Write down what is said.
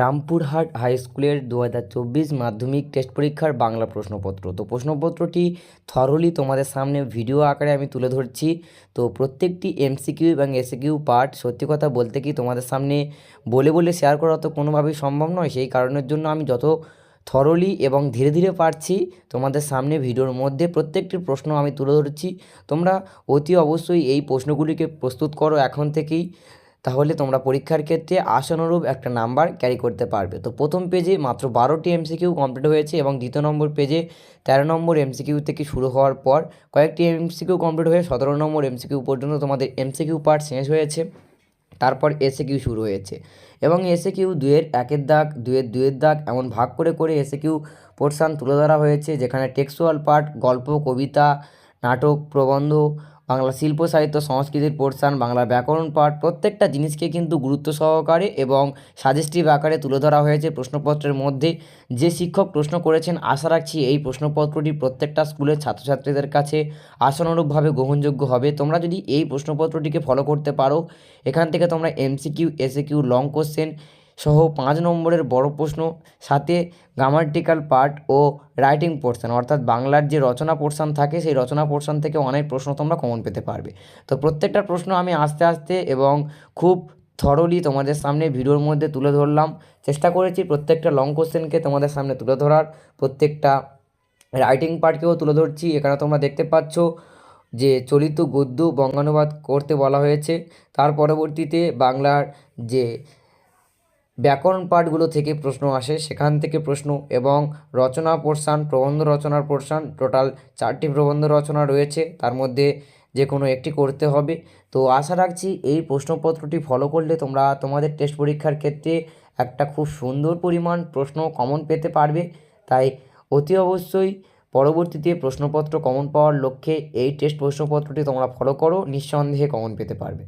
Rampurhat high স্কুলের দু হাজার চব্বিশ মাধ্যমিক টেস্ট পরীক্ষার বাংলা প্রশ্নপত্র। তো প্রশ্নপত্রটি থরলি তোমাদের সামনে ভিডিও আকারে আমি তুলে ধরছি। তো প্রত্যেকটি এমসিকিউ এবং এসিকিউ পার্ট সত্যি কথা বলতে কি তোমাদের সামনে বলে বলে শেয়ার করা তো কোনোভাবেই সম্ভব নয়। সেই কারণের জন্য আমি যত থরলি এবং ধীরে ধীরে পারছি, তোমাদের সামনে ভিডিওর মধ্যে প্রত্যেকটি প্রশ্ন আমি তুলে ধরছি। তোমরা অতি অবশ্যই এই প্রশ্নগুলিকে প্রস্তুত করো এখন থেকেই। তাহলে তোমরা পরীক্ষার ক্ষেত্রে আশানুরূপ একটা নাম্বার ক্যারি করতে পারবে। তো প্রথম পেজে মাত্র বারোটি এমসিকিউ কমপ্লিট হয়েছে এবং দ্বিতীয় নম্বর পেজে তেরো নম্বর এমসিকিউ থেকে শুরু হওয়ার পর কয়েকটি এমসিকিউ কমপ্লিট হয়ে সতেরো নম্বর এমসিকিউ পর্যন্ত তোমাদের এমসিকিউ পার্ট শেষ হয়েছে। তারপর এসে কিউ শুরু হয়েছে এবং এসে কিউ দুয়ের একের দাগ দুয়ের দুয়ের দাগ এমন ভাগ করে করে এসে কিউ পোর্শান তুলে ধরা হয়েছে, যেখানে টেক্সুয়াল পার্ট গল্প, কবিতা নাটক, প্রবন্ধ, বাংলা শিল্প, সাহিত্য, সংস্কৃতির পোর্শান বাংলা ব্যাকরণ পাঠ প্রত্যেকটা জিনিসকে কিন্তু গুরুত্ব সহকারে এবং সাজেস্টিভ আকারে তুলে ধরা হয়েছে প্রশ্নপত্রের মধ্যে। যে শিক্ষক প্রশ্ন করেছেন, আশা রাখছি এই প্রশ্নপত্রটি প্রত্যেকটা স্কুলের ছাত্রছাত্রীদের কাছে আশানুরূপভাবে গ্রহণযোগ্য হবে। তোমরা যদি এই প্রশ্নপত্রটিকে ফলো করতে পারো, এখান থেকে তোমরা এমসিকিউ এসিকিউ লং কোশ্চেন সহ পাঁচ নম্বরের বড় প্রশ্ন, সাথে গ্রামাটিক্যাল পার্ট ও রাইটিং পোর্শন, অর্থাৎ বাংলার যে রচনা পোর্শন থাকে, সেই রচনা পোর্শন থেকে অনেক প্রশ্ন তোমরা কমন পেতে পারবে। তো প্রত্যেকটা প্রশ্ন আমি আস্তে আস্তে এবং খুব থরলি তোমাদের সামনে ভিডিওর মধ্যে তুলে ধরলাম। চেষ্টা করেছি প্রত্যেকটা লং কোশ্চেনকে তোমাদের সামনে তুলে ধরার। প্রত্যেকটা রাইটিং পার্টকেও তুলে ধরছি। এখানে তোমরা দেখতে পাচ্ছ যে চলিত গদ্য বঙ্গানুবাদ করতে বলা হয়েছে। তার পরবর্তীতে বাংলার যে ব্যাকরণ পাঠগুলো থেকে প্রশ্ন আসে। সেখান থেকে প্রশ্ন এবং রচনা পোর্শান প্রবন্ধ রচনার পোর্শান টোটাল চারটি প্রবন্ধ রচনা রয়েছে। তার মধ্যে যে কোনো একটি করতে হবে। তো আশা রাখছি এই প্রশ্নপত্রটি ফলো করলে তোমরা তোমাদের টেস্ট পরীক্ষার ক্ষেত্রে একটা খুব সুন্দর পরিমাণ প্রশ্ন কমন পেতে পারবে। তাই অতি অবশ্যই পরবর্তীতে প্রশ্নপত্র কমন পাওয়ার লক্ষ্যে এই টেস্ট প্রশ্নপত্রটি তোমরা ফলো করো। নিঃসন্দেহে কমন পেতে পারবে।